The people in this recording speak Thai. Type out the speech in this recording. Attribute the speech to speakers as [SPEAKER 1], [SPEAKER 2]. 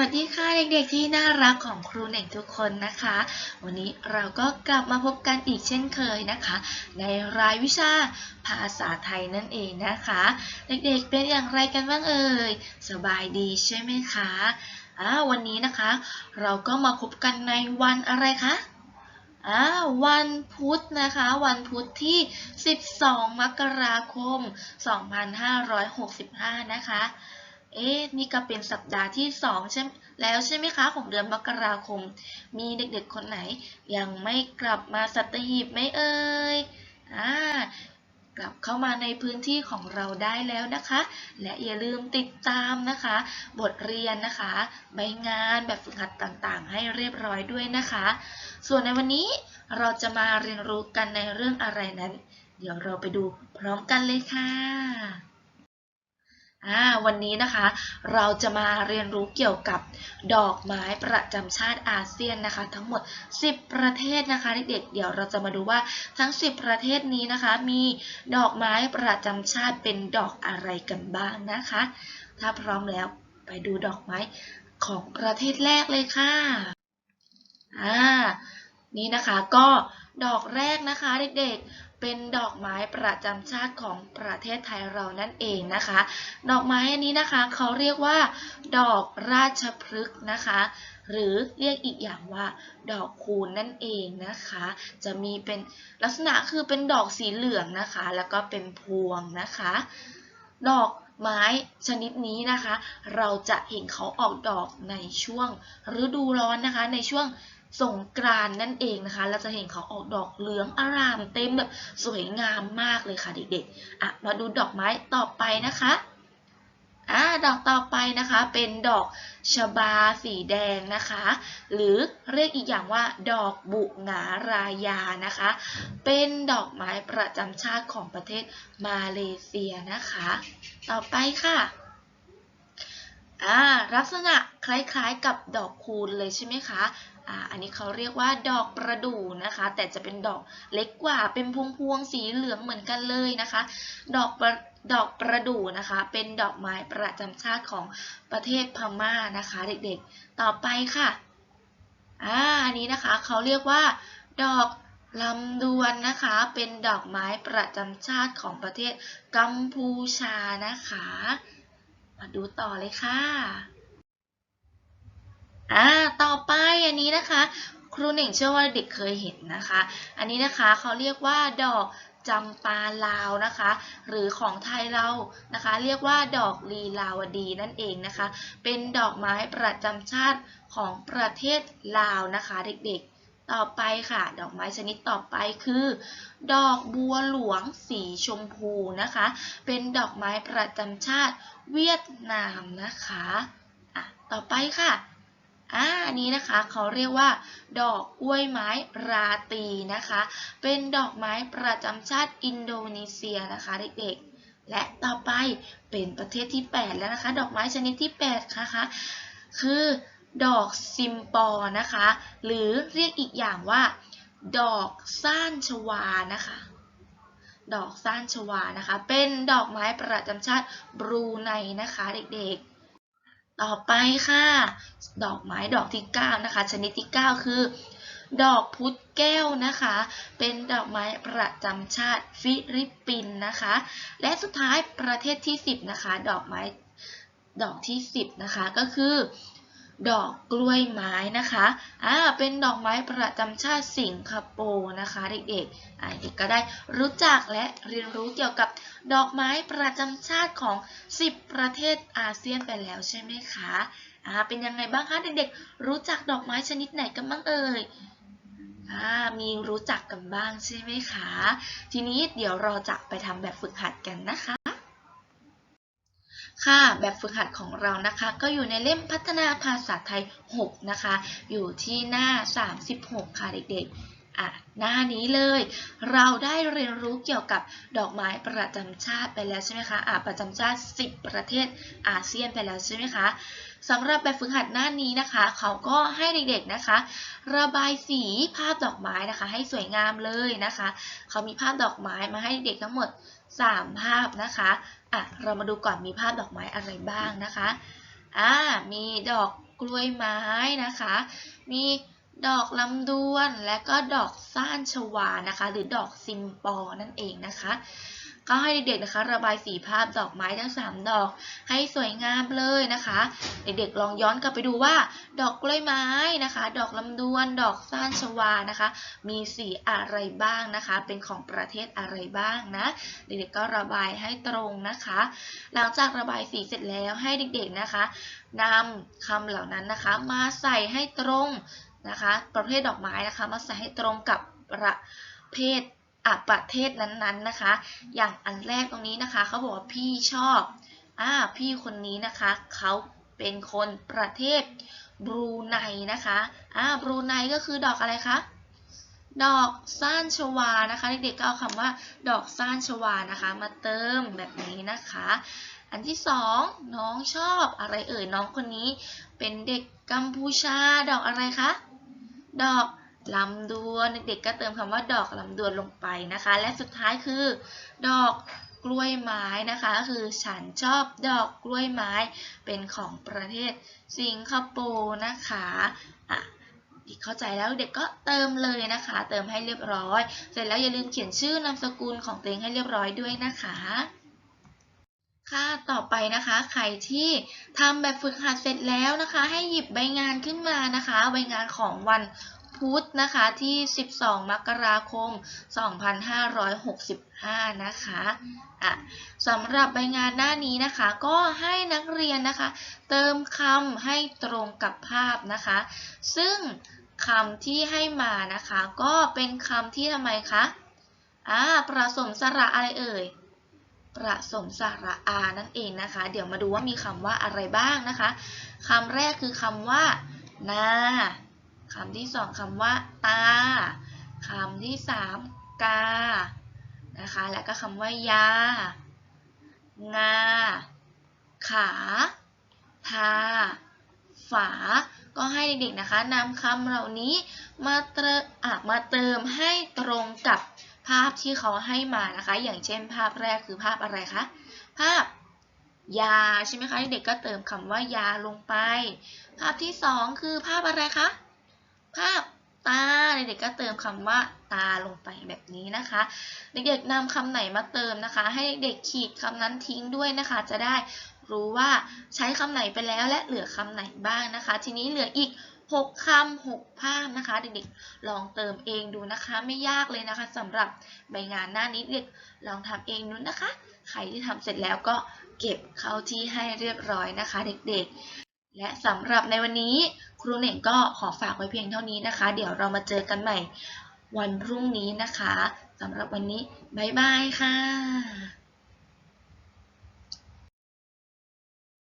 [SPEAKER 1] วัสดีค่ะเด็กๆที่น่ารักของครูเน่งทุกคนนะคะ วันนี้เราก็กลับมาพบกันอีกเช่นเคยนะคะ ในรายวิชาภาษาไทยนั่นเองนะคะ เด็กๆเป็นอย่างไรกันบ้างเอ่ยสบายดีใช่ไหมคะอ่าวันนี้นะคะ เราก็มาพบกันในวันอะไรคะอ่าวันพุธนะคะ วันพุธที่ 12 มกราคม 2565 นะคะ เอ๊ะนี่ก็เป็นสัปดาห์ที่สองใช่แล้วใช่ไหมคะของเดือนมกราคม มีเด็กๆคนไหน ยังไม่กลับมาสัตหีบไหมเอ่ยอ่ากลับเข้ามาในพื้นที่ของเราได้แล้วนะคะ และอย่าลืมติดตามนะคะ บทเรียนนะคะ ใบงานแบบฝึกหัดต่างๆ ให้เรียบร้อยด้วยนะคะ ส่วนในวันนี้เราจะมาเรียนรู้กันในเรื่องอะไรนั้น เดี๋ยวเราไปดูพร้อมกันเลยค่ะ อ่าวันนี้นะคะเราจะมาเรียนรู้เกี่ยวกับดอกไม้ประจำชาติอาเซียนนะคะ ทั้งหมด 10 ประเทศนะคะเด็กๆเดี๋ยวเราจะมาดูว่าทั้ง 10 ประเทศนี้นะคะ มีดอกไม้ประจำชาติเป็นดอกอะไรกันบ้างนะคะ ถ้าพร้อมแล้วไปดูดอกไม้ของประเทศแรกเลยค่ะอ่านี่นะคะก็ดอกแรกนะคะเด็กๆ เป็นดอกไม้ประจำชาติของประเทศไทยเรานั่นเองนะคะ ดอกไม้อันนี้นะคะเขาเรียกว่า ดอกราชพฤกษ์นะคะ หรือเรียกอีกอย่างว่า ดอกคูณนั่นเองนะคะ จะมีเป็นลักษณะคือเป็นดอกสีเหลืองนะคะ แล้วก็เป็นพวงนะคะ ดอกไม้ชนิดนี้นะคะ เราจะเห็นเขาออกดอกในช่วงฤดูร้อนนะคะ ในช่วง สงกรานนั่นเองนะคะ เราจะเห็นเขาออกดอกเหลืองอารามเต็มแบบสวยงามมากเลยค่ะเด็กๆอะมาดูดอกไม้ต่อไปนะคะอ่าดอกต่อไปนะคะเป็นดอกชบาสีแดงนะคะ หรือเรียกอีกอย่างว่า ดอกบุหงารายานะคะ เป็นดอกไม้ประจำชาติของประเทศมาเลเซียนะคะ ต่อไปค่ะ อ่าลักษณะคล้ายๆกับดอกคูณเลยใช่ไหมคะอ่าอันนี้เขาเรียกว่าดอกประดู่นะคะ แต่จะเป็นดอกเล็กกว่าเป็นพวงพวงๆสีเหลืองเหมือนกันเลยนะคะ ดอกประดอกประดู่นะคะ เป็นดอกไม้ประจำชาติของประเทศพม่านะคะ เด็กๆ ต่อไปค่ะอ่าอันนี้นะคะเขาเรียกว่า ดอกลำดวนนะคะ เป็นดอกไม้ประจำชาติของประเทศกัมพูชานะคะ มาดูต่อเลยค่ะ อ่า ต่อไปอันนี้นะคะ ครูหนึ่งเชื่อว่าเด็กเคยเห็นนะคะ อันนี้นะคะเขาเรียกว่าดอกจำปาลาวนะคะ หรือของไทยเรานะคะ เรียกว่าดอกลีลาวดีนั่นเองนะคะ เป็นดอกไม้ประจำชาติของประเทศลาวนะคะ เด็กๆ ต่อไปค่ะ ดอกไม้ชนิดต่อไปคือ ดอกบัวหลวงสีชมพูนะคะ เป็นดอกไม้ประจำชาติเวียดนามนะคะอะต่อไปค่ะอ่าอันนี้นะคะเขาเรียกว่า ดอกกล้วยไม้ราตีนะคะ เป็นดอกไม้ประจำชาติอินโดนีเซียนะคะเด็กๆ และต่อไปเป็นประเทศที่ 8 แล้วนะคะ ดอกไม้ชนิดที่8นะคะคือ ดอกซิมปอนะคะ หรือเรียกอีกอย่างว่า ดอกซ่านชวานะคะ ดอกซ่านชวานะคะ เป็นดอกไม้ประจำชาติบรูไนนะคะเด็กๆ ต่อไปค่ะ ดอกไม้ดอกที่ 9 นะคะ ชนิดที่ 9 คือ ดอกพุธแก้วนะคะ เป็นดอกไม้ประจำชาติฟิลิปปินส์นะคะ และสุดท้ายประเทศที่ 10 นะคะ ดอกไม้ดอกที่ 10 นะคะ ก็คือ ดอกกล้วยไม้นะคะอ่าเป็นดอกไม้ประจำชาติสิงคโปร์นะคะเด็กๆอ่าเด็กก็ได้รู้จักและเรียนรู้เกี่ยวกับดอกไม้ประจำชาติของ 10 ประเทศอาเซียนไปแล้วใช่ไหมคะอ่าเป็นยังไงบ้างคะเด็กๆ รู้จักดอกไม้ชนิดไหนกันบ้างเอ่ยอ่ามีรู้จักกันบ้างใช่ไหมคะ ทีนี้เดี๋ยวเราจะไปทำแบบฝึกหัดกันนะคะ ค่ะ แบบฝึกหัดของเรานะคะ ก็อยู่ในเล่มพัฒนาภาษาไทย 6 นะคะ อยู่ที่หน้า 36 ค่ะเด็กๆ อะหน้านี้เลย เราได้เรียนรู้เกี่ยวกับดอกไม้ประจำชาติไปแล้วใช่ไหมคะอะประจำชาติ 10 ประเทศอาเซียนไปแล้วใช่ไหมคะสำหรับแบบฝึกหัดหน้านี้นะคะ เขาก็ให้เด็กๆนะคะ ระบายสีภาพดอกไม้นะคะ ให้สวยงามเลยนะคะ เขามีภาพดอกไม้มาให้เด็กทั้งหมด 3 ภาพนะคะอะเรามาดูก่อนมีภาพดอกไม้อะไรบ้างนะคะอ่ามีดอกกล้วยไม้นะคะ มี ดอกลำดวนและก็ดอกซ่านชวานะคะ หรือดอกซิมปอนั่นเองนะคะ ก็ให้เด็กๆนะคะ ระบายสีภาพดอกไม้ทั้ง 3 ดอก ให้สวยงามเลยนะคะ เด็กๆลองย้อนกลับไปดูว่า ดอกกล้วยไม้นะคะ ดอกลำดวนดอกซ่านชวานะคะ มีสีอะไรบ้างนะคะ เป็นของประเทศอะไรบ้างนะ เด็กๆก็ระบายให้ตรงนะคะ หลังจากระบายสีเสร็จแล้วให้เด็กๆนะคะนำคำเหล่านั้นนะคะ มาใส่ให้ตรง นะคะ ประเภทดอกไม้นะคะ มาใส่ให้ตรงกับประเภทอะประเทศนั้นๆนะคะ อย่างอันแรกตรงนี้นะคะเขาบอกว่าพี่ชอบอ่าพี่คนนี้นะคะเขาเป็นคนประเทศบรูไนนะคะอ่าบรูไนก็คือดอกอะไรคะดอกซ่านชวานะคะเด็กๆก็เอาคำว่า ดอกซ่านชวานะคะ มาเติมแบบนี้นะคะ อันที่สองน้องชอบอะไรเอ่ยน้องคนนี้ เป็นเด็กกัมพูชาดอกอะไรคะ ดอกลำดวนเด็กๆก็เติมคำว่าดอกลำดวนลงไปนะคะ และสุดท้ายคือ ดอกกล้วยไม้นะคะก็คือฉันชอบดอกกล้วยไม้เป็นของประเทศสิงคโปร์นะคะอะเด็กเข้าใจแล้วเด็กก็เติมเลยนะคะ เติมให้เรียบร้อย เสร็จแล้วอย่าลืมเขียนชื่อนามสกุลของตัวเองให้เรียบร้อยด้วยนะคะ ค่ะต่อไปนะคะใครที่ทำแบบฝึกหัดเสร็จแล้วนะคะ ให้หยิบใบงานขึ้นมานะคะ ใบงานของวันพุธนะคะที่ 12 มกราคม 2565 นะคะอะสำหรับใบงานหน้านี้นะคะ ก็ให้นักเรียนนะคะ เติมคำให้ตรงกับภาพนะคะ ซึ่งคำที่ให้มานะคะ ก็เป็นคำที่ทำไมคะอ่าประสมสระอะไรเอ่ย ประสมสระอานั่นเองนะคะ เดี๋ยวมาดูว่ามีคำว่าอะไรบ้างนะคะคำแรกคือคำว่านาคำที่สองคำว่าตาคำที่สามกานะคะ แล้วก็คำว่ายา งา ขา ทา ฝา ก็ให้เด็กๆนะคะนำคำเหล่านี้มาเติมอะมาเติมให้ตรงกับ ภาพที่เขาให้มานะคะ อย่างเช่นภาพแรกคือภาพอะไรคะ ภาพยาใช่ไหมคะเด็กก็เติมคำว่ายาลงไป ภาพที่สองคือภาพอะไรคะ ภาพตาเด็กๆก็เติมคำว่าตาลงไปแบบนี้นะคะ เด็กๆนำคำไหนมาเติมนะคะ ให้เด็กขีดคำนั้นทิ้งด้วยนะคะ จะได้รู้ว่าใช้คำไหนไปแล้วและเหลือคำไหนบ้างนะคะ ทีนี้เหลืออีก 6คำ6ภาพนะคะ เด็กๆ ลองเติมเองดูนะคะ ไม่ยากเลยนะคะสำหรับใบงานหน้านี้เด็กลองทำเองนู้นนะคะ ใครที่ทำเสร็จแล้วก็เก็บเข้าที่ให้เรียบร้อยนะคะ เด็กๆ และสำหรับในวันนี้ครูเหน่งก็ขอฝากไว้เพียงเท่านี้นะคะ เดี๋ยวเรามาเจอกันใหม่วันพรุ่งนี้นะคะสำหรับวันนี้บ๊ายบายค่ะ